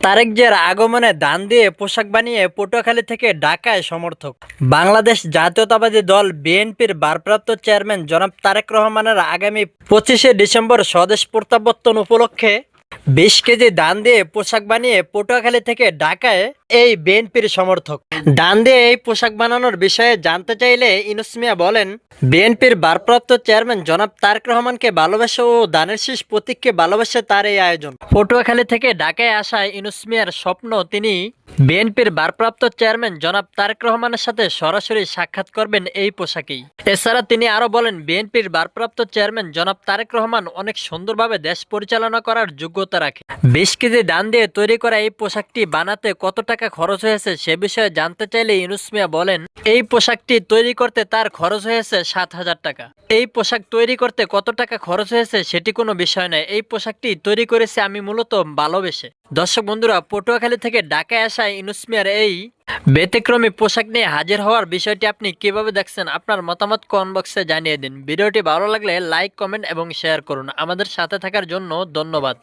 তারেক জিয়ার আগমনে দান দিয়ে পোশাক বানিয়ে পটুয়াখালী থেকে ঢাকায় সমর্থক। বাংলাদেশ জাতীয়তাবাদী দল বিএনপির ভারপ্রাপ্ত চেয়ারম্যান জনাব তারেক রহমানের আগামী পঁচিশে ডিসেম্বর স্বদেশ প্রত্যাবর্তন উপলক্ষে বিশ কেজি দান দিয়ে পোশাক বানিয়ে পটুয়াখালী থেকে ঢাকায় এই বিএনপির সমর্থক। দান দিয়ে এই পোশাক বানানোর বিষয়ে জানতে চাইলে ইনুসমিয়া বলেন, বিএনপির ভারপ্রাপ্ত চেয়ারম্যান জনাব তারেক রহমানকে ভালোবাসা ও দানের শীষ প্রতীককে ভালোবাসে তার এই আয়োজন। পটুয়াখালী থেকে ঢাকায় আসা ইনুসমিয়ার স্বপ্ন তিনি বিএনপির ভারপ্রাপ্ত চেয়ারম্যান জনাব তারেক রহমানের সাথে সরাসরি সাক্ষাৎ করবেন এই পোশাকেই। এছাড়া তিনি আরও বলেন, বিএনপির ভারপ্রাপ্ত চেয়ারম্যান জনাব তারেক রহমান অনেক সুন্দরভাবে দেশ পরিচালনা করার যোগ্যতা রাখে। বিশ কেজি দান দিয়ে তৈরি করা এই পোশাকটি বানাতে কত টাকা খরচ হয়েছে সে বিষয়ে জানতে চাইলে ইনুস মিয়া বলেন, এই পোশাকটি তৈরি করতে তার খরচ হয়েছে সাত হাজার টাকা। এই পোশাক তৈরি করতে কত টাকা খরচ হয়েছে সেটি কোনো বিষয় নয়। এই পোশাকটি তৈরি করেছে আমি মূলত ভালোবেসে। দর্শক বন্ধুরা, পটুয়াখালী থেকে ঢাকায় আসা ইনুস মিয়ার এই ব্যতিক্রমী পোশাক নিয়ে হাজির হওয়ার বিষয়টি আপনি কীভাবে দেখছেন আপনার মতামত কমেন্ট বক্সে জানিয়ে দিন। ভিডিওটি ভালো লাগলে লাইক, কমেন্ট এবং শেয়ার করুন। আমাদের সাথে থাকার জন্য ধন্যবাদ।